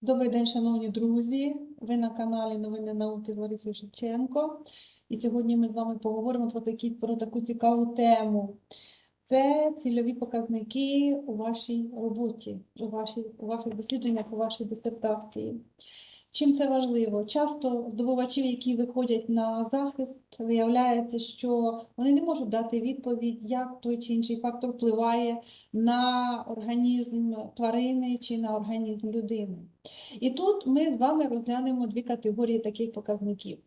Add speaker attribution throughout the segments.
Speaker 1: Добрий день, шановні друзі. Ви на каналі Новини науки з Ларисою Шевченко. І сьогодні ми з вами поговоримо про такі, про таку цікаву тему. Це цільові показники у вашій роботі, у, вашій, у ваших дослідженнях, у вашій дисертації. Чим це важливо? Часто здобувачі, які виходять на захист, виявляється, що вони не можуть дати відповідь, як той чи інший фактор впливає на організм тварини чи на організм людини. І тут ми з вами розглянемо дві категорії таких показників.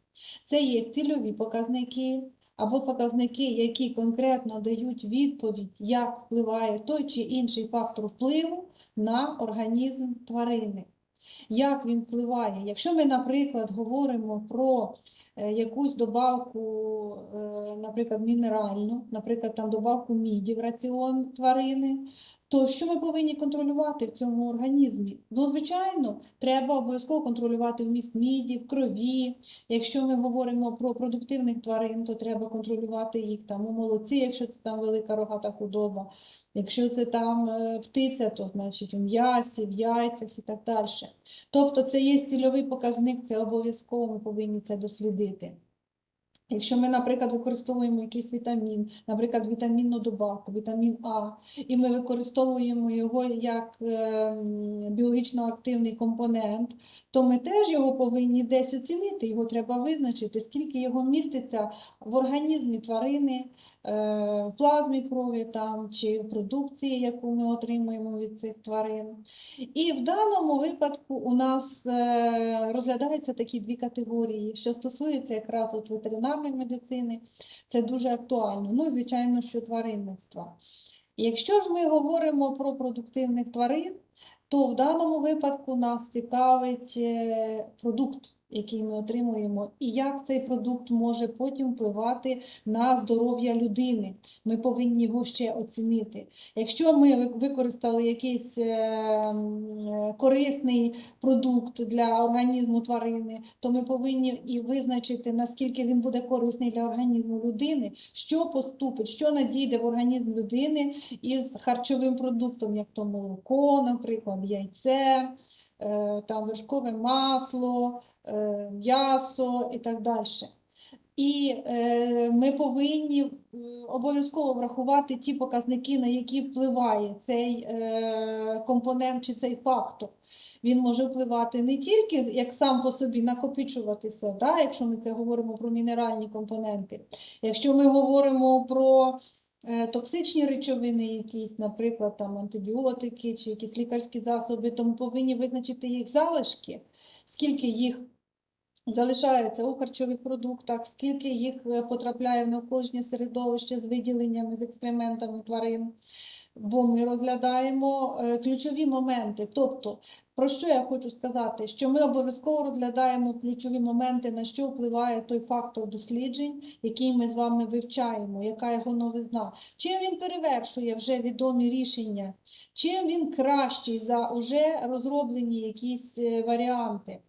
Speaker 1: Це є цільові показники або показники, які конкретно дають відповідь, як впливає той чи інший фактор впливу на організм тварини. Як він впливає? Якщо ми, наприклад, говоримо про е, якусь добавку, е, наприклад, мінеральну, наприклад, там добавку міді в раціон тварини, то що ми повинні контролювати в цьому організмі? Ну, звичайно, треба обов'язково контролювати вміст міді в крові. Якщо ми говоримо про продуктивних тварин, то треба контролювати їх там у молоці, якщо це там велика рогата худоба. Якщо це там е, птиця, то значить у м'ясі, в яйцях і так далі. Тобто це є цільовий показник, це обов'язково ми повинні це дослідити. Якщо ми, наприклад, використовуємо якийсь вітамін, наприклад, вітамінну добавку, вітамін А, і ми використовуємо його як е, біологічно активний компонент, то ми теж його повинні десь оцінити, його треба визначити, скільки його міститься в організмі тварини, в плазмі крові там, чи в продукції, яку ми отримуємо від цих тварин. І в даному випадку у нас е, розглядаються такі дві категорії, що стосується якраз от ветеринарної медицини, це дуже актуально. Ну і звичайно, що тваринництва. Якщо ж ми говоримо про продуктивних тварин, то в даному випадку нас цікавить е, продукт, який ми отримуємо, і як цей продукт може потім впливати на здоров'я людини. Ми повинні його ще оцінити. Якщо ми використали якийсь е, е, корисний продукт для організму тварини, то ми повинні і визначити, наскільки він буде корисний для організму людини, що поступить, що надійде в організм людини із харчовим продуктом, як то молоко, наприклад, яйце, е, там вершкове масло, м'ясо і так далі. І е, ми повинні обов'язково врахувати ті показники, на які впливає цей е, компонент чи цей фактор. Він може впливати не тільки як сам по собі накопичуватися, да, якщо ми це говоримо про мінеральні компоненти. Якщо ми говоримо про е, токсичні речовини, якісь, наприклад, там антибіотики чи якісь лікарські засоби, то ми повинні визначити їх залишки, скільки їх залишається у харчових продуктах, скільки їх е, потрапляє в навколишнє середовище з виділеннями, з експериментами тварин. Бо ми розглядаємо е, ключові моменти. Тобто, про що я хочу сказати? Що ми обов'язково розглядаємо ключові моменти, на що впливає той фактор досліджень, який ми з вами вивчаємо, яка його новизна. Чим він перевершує вже відомі рішення, чим він кращий за вже розроблені якісь е, варіанти.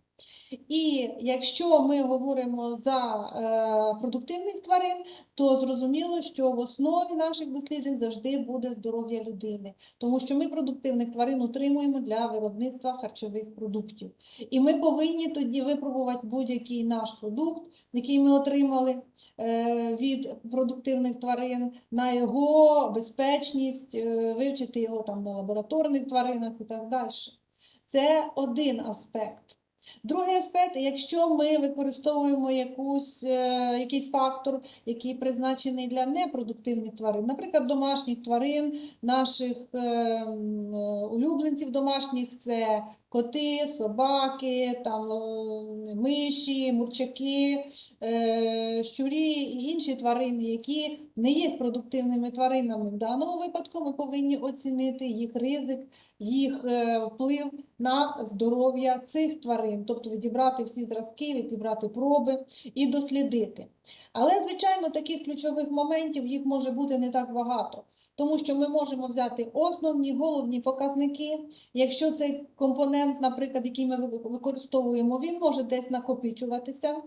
Speaker 1: І якщо ми говоримо за е, продуктивних тварин, то зрозуміло, що в основі наших досліджень завжди буде здоров'я людини, тому що ми продуктивних тварин утримуємо для виробництва харчових продуктів. І ми повинні тоді випробувати будь-який наш продукт, який ми отримали е, від продуктивних тварин, на його безпечність, е, вивчити його там на лабораторних тваринах і так далі. Це один аспект. Другий аспект, якщо ми використовуємо якусь, е, якийсь фактор, який призначений для непродуктивних тварин, наприклад, домашніх тварин, наших е, е, улюбленців домашніх, це коти, собаки, там, миші, мурчаки, щурі і інші тварини, які не є продуктивними тваринами. В даному випадку ми повинні оцінити їх ризик, їх е, вплив на здоров'я цих тварин, тобто відібрати всі зразки, відібрати проби і дослідити. Але, звичайно, таких ключових моментів їх може бути не так багато. Тому що ми можемо взяти основні головні показники. Якщо цей компонент, наприклад, який ми використовуємо, він може десь накопичуватися.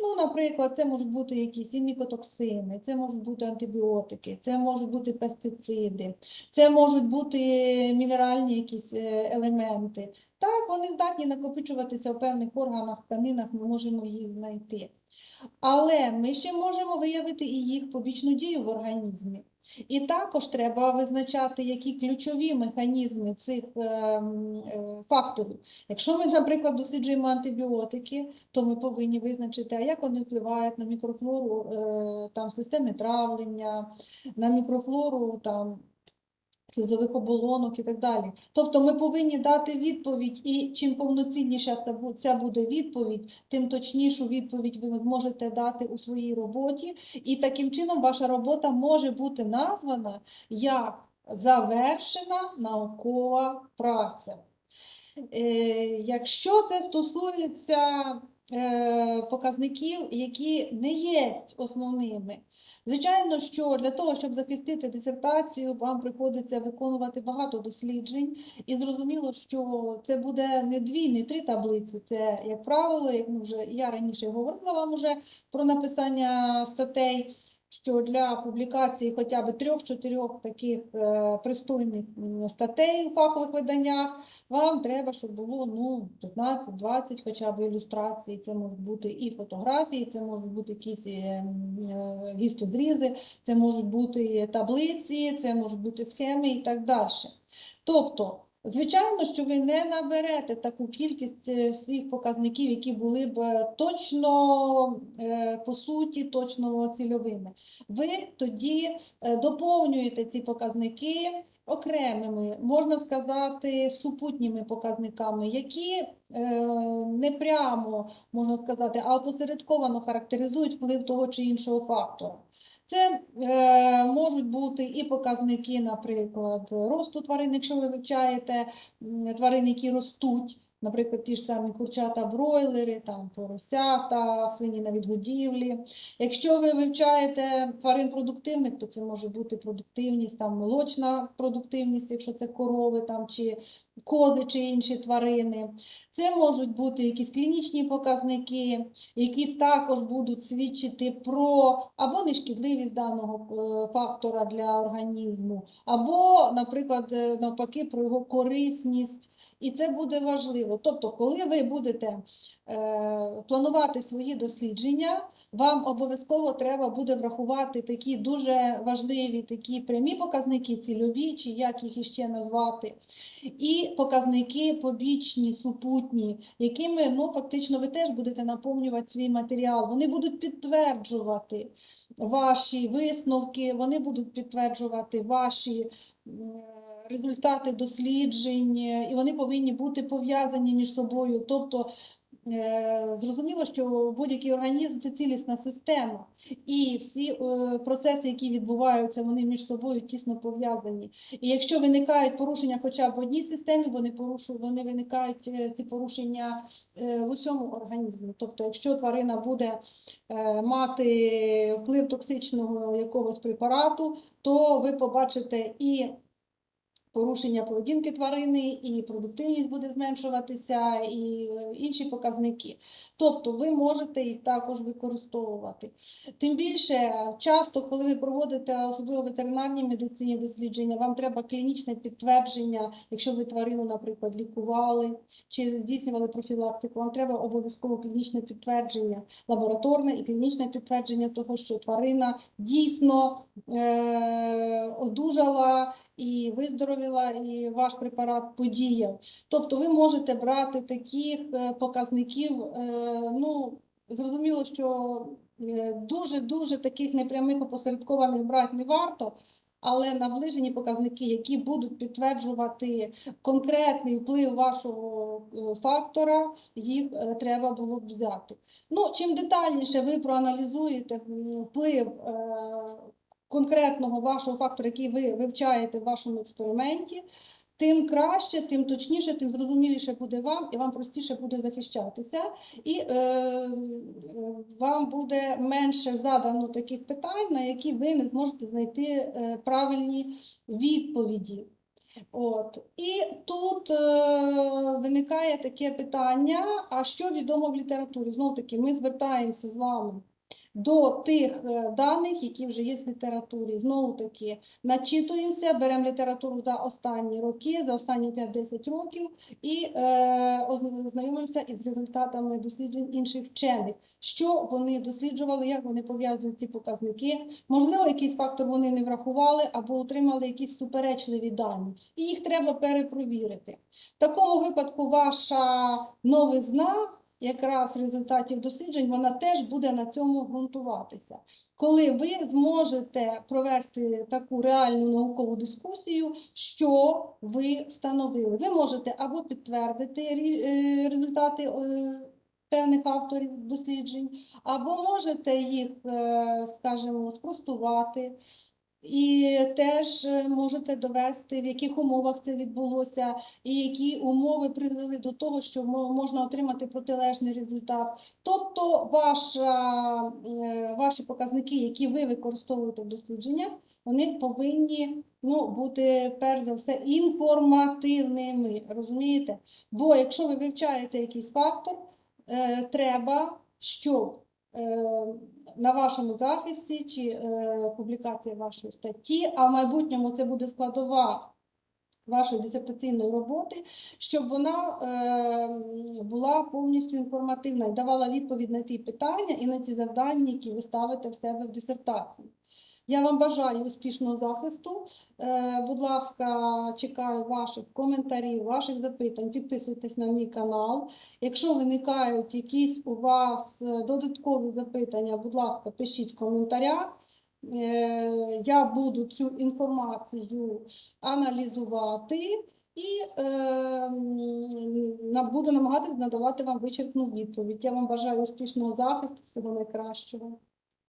Speaker 1: Ну, наприклад, це можуть бути якісь і мікотоксини, це можуть бути антибіотики, це можуть бути пестициди, це можуть бути мінеральні якісь е, елементи. Так, вони здатні накопичуватися в певних органах, тканинах, ми можемо їх знайти. Але ми ще можемо виявити і їх побічну дію в організмі. І також треба визначати, які ключові механізми цих е, м, е, факторів. Якщо ми, наприклад, досліджуємо антибіотики, то ми повинні визначити, а як вони впливають на мікрофлору е, там, системи травлення, на мікрофлору там, слизових оболонок і так далі. Тобто ми повинні дати відповідь, і чим повноцінніша ця буде відповідь, тим точнішу відповідь ви зможете дати у своїй роботі. І таким чином ваша робота може бути названа як завершена наукова праця. Е, Якщо це стосується е, показників, які не є основними, звичайно, що для того, щоб захистити дисертацію, вам приходиться виконувати багато досліджень, і зрозуміло, що це буде не дві, не три таблиці. Це, як правило, як ми вже я раніше говорила вам уже про написання статей що для публікації хоча б трьох-чотирьох таких е, пристойних статей у фахових виданнях, вам треба, щоб було ну, 15-20 хоча б ілюстрацій. Це можуть бути і фотографії, це можуть бути якісь е, е, гістозрізи, це можуть бути таблиці, це можуть бути схеми і так далі. Тобто, Звичайно, що ви не наберете таку кількість е, всіх показників, які були б е, точно е, по суті, точно цільовими. Ви тоді доповнюєте ці показники окремими, можна сказати, супутніми показниками, які не прямо, можна сказати, а опосередковано характеризують вплив того чи іншого фактора. Це е, можуть бути і показники, наприклад, росту тварин, якщо ви вивчаєте тварин, які ростуть, наприклад, ті ж самі курчата бройлери, там поросята, свині на відгодівлі. Якщо ви вивчаєте тварин продуктивних, то це може бути продуктивність, там молочна продуктивність, якщо це корови там, чи кози чи інші тварини. Це можуть бути якісь клінічні показники, які також будуть свідчити про або нешкідливість даного е, фактора для організму, або, наприклад, е, навпаки, про його корисність. І це буде важливо. Тобто, коли ви будете е, планувати свої дослідження, вам обов'язково треба буде врахувати такі дуже важливі такі прямі показники, цільові, чи як їх іще назвати, і показники побічні, супутні, якими ну, фактично ви теж будете наповнювати свій матеріал. Вони будуть підтверджувати ваші висновки, вони будуть підтверджувати ваші результати досліджень, і вони повинні бути пов'язані між собою. Тобто Зрозуміло, що будь-який організм це цілісна система, і всі е, процеси, які відбуваються, вони між собою тісно пов'язані. І якщо виникають порушення хоча б в одній системі, вони порушують, вони виникають е, ці порушення е, в усьому організмі. Тобто, якщо тварина буде е, мати вплив токсичного якогось препарату, то ви побачите і порушення поведінки тварини, і продуктивність буде зменшуватися, і е, інші показники. Тобто ви можете їх також використовувати. Тим більше, часто, коли ви проводите особливо в ветеринарній медицині дослідження, вам треба клінічне підтвердження, якщо ви тварину, наприклад, лікували чи здійснювали профілактику, вам треба обов'язково клінічне підтвердження, лабораторне і клінічне підтвердження того, що тварина дійсно е, одужала і виздоровіла, і ваш препарат подіяв. Тобто ви можете брати таких е, показників, е, ну, зрозуміло, що дуже-дуже таких непрямих опосередкованих брати не варто, але наближені показники, які будуть підтверджувати конкретний вплив вашого е, фактора, їх треба було б взяти. Ну, чим детальніше ви проаналізуєте вплив конкретного вашого фактора, який ви вивчаєте в вашому експерименті, тим краще, тим точніше, тим зрозуміліше буде вам, і вам простіше буде захищатися, і е, вам буде менше задано таких питань, на які ви не зможете знайти е, правильні відповіді. От. І тут е, виникає таке питання: а що відомо в літературі? Знову таки, ми звертаємося з вами до тих е, даних, які вже є в літературі. Знову таки, начитуємося, беремо літературу за останні роки, за останні 5-10 років, і е, озна- із результатами досліджень інших вчених. Що вони досліджували, як вони пов'язують ці показники. Можливо, якийсь фактор вони не врахували або отримали якісь суперечливі дані, і їх треба перепровірити. В такому випадку ваша новизна якраз результатів досліджень, вона теж буде на цьому ґрунтуватися. Коли ви зможете провести таку реальну наукову дискусію, що ви встановили. Ви можете або підтвердити е, результати е, певних авторів досліджень, або можете їх, е, скажімо, спростувати. І теж е, можете довести, в яких умовах це відбулося, і які умови призвели до того, що можна отримати протилежний результат. Тобто ваша, е, ваші показники, які ви використовуєте в дослідженнях, вони повинні ну, бути перш за все інформативними. Розумієте? Бо якщо ви вивчаєте якийсь фактор, е, треба, щоб на вашому захисті чи е, публікації вашої статті, а в майбутньому це буде складова вашої дисертаційної роботи, щоб вона е, була повністю інформативна і давала відповідь на ті питання і на ті завдання, які ви ставите в себе в дисертації. Я вам бажаю успішного захисту. Е, Будь ласка, чекаю ваших коментарів, ваших запитань. Підписуйтесь на мій канал. Якщо виникають якісь у вас е, додаткові запитання, будь ласка, пишіть в коментарях. Е, Я буду цю інформацію аналізувати і буду намагатися надавати вам вичерпну відповідь. Я вам бажаю успішного захисту, всього найкращого.